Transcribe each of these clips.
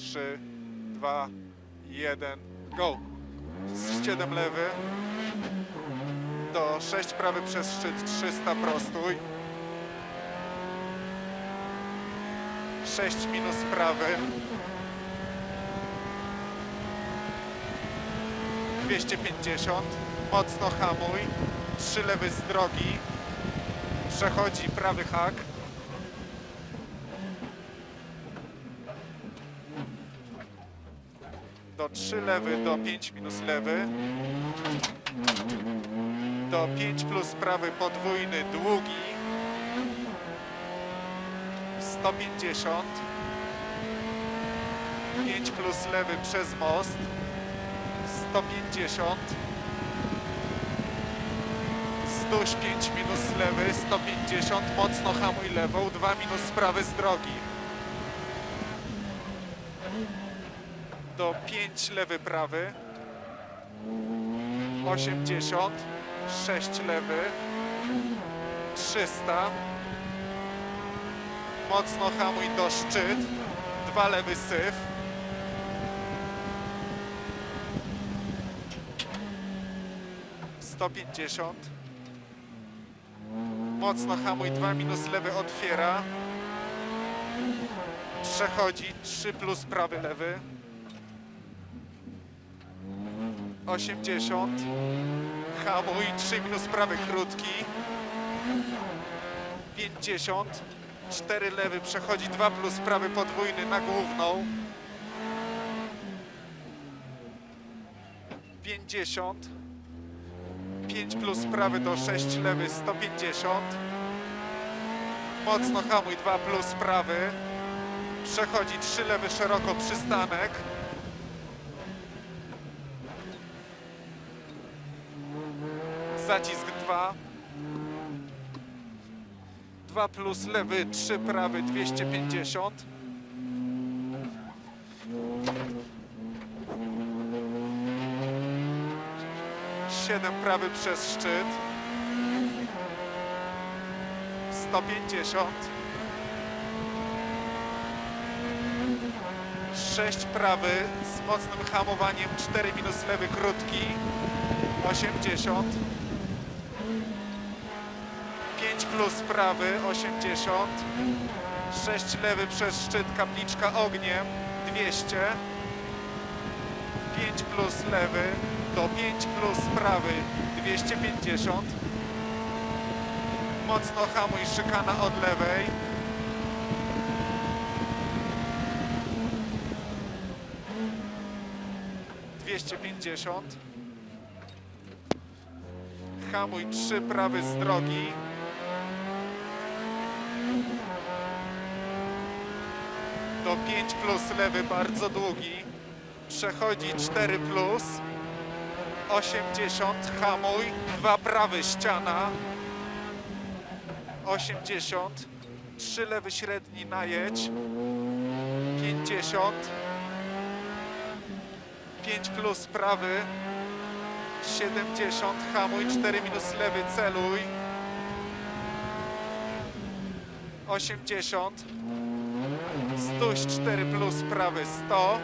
3, 2, 1, go. 7 lewy. Do 6 prawy przez szczyt, 300 prostuj. 6 minus prawy. 250. Mocno hamuj. 3 lewy z drogi. Przechodzi prawy hak. Do 3 lewy, do 5 minus lewy. Do 5 plus prawy podwójny, długi. 150. 5 plus lewy przez most. 150. 105 minus lewy, 150, mocno hamuj lewą, 2 minus prawy z drogi. Do 5 lewy prawy. 80, 6 lewy. 300. Mocno hamuj do szczyt. 2 lewy syf. Sto pięćdziesiąt. Mocno hamuj, 2 minus lewy otwiera. Przechodzi, 3 plus prawy lewy. 80. Hamuj, 3 minus prawy krótki. 50. 4 lewy przechodzi, 2 plus prawy podwójny na główną. 50. 5 plus prawy do 6 lewy 150. Mocno hamuj 2 plus prawy. Przechodzi 3 lewy szeroko przystanek. Zacisk 2. 2 plus lewy 3 prawy 250. Siedem prawy przez szczyt. 150. 6 prawy z mocnym hamowaniem, 4 minus lewy krótki. 80. 5 plus prawy, 80. 6 lewy przez szczyt, kapliczka ogniem, 200. 5 plus lewy, do 5 plus prawy 250 mocno hamuj szykana od lewej dwieście pięćdziesiąt hamuj trzy prawy z drogi do 5 plus lewy bardzo długi. Przechodzi 4 plus. 80 hamuj. 2 prawy ściana. 80 3 lewy średni najedź. 50 5 plus prawy. 70 hamuj. 4 minus lewy celuj. 80 Stój 4 plus prawy 100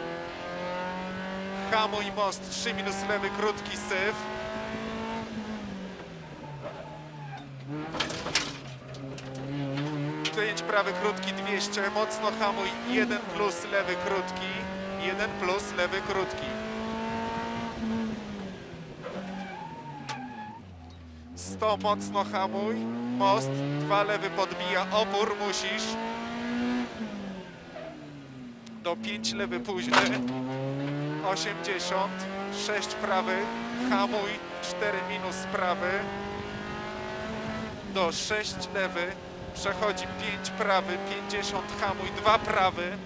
Hamuj most 3 minus lewy krótki syf. Pięć prawy krótki 200 mocno hamuj 1 plus lewy krótki. 1 plus lewy krótki. 100 mocno hamuj. Most 2 lewy podbija opór musisz do 5 lewy późny. 80 6 prawy. Hamuj 4 minus prawy. Do 6 lewy. Przechodzi 5 prawy 50 hamuj 2 prawy.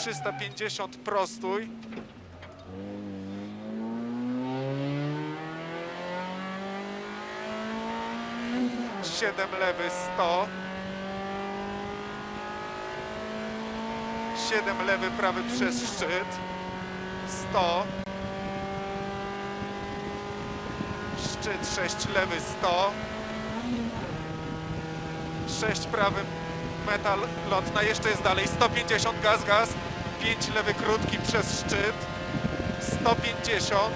350 prostuj. Siedem lewy 100 7 lewy, prawy przez szczyt. 100. Szczyt 6 lewy 100. 6 prawy metal lotna. Jeszcze jest dalej. 150 gaz, gaz. 105 lewy krótki przez szczyt, 150,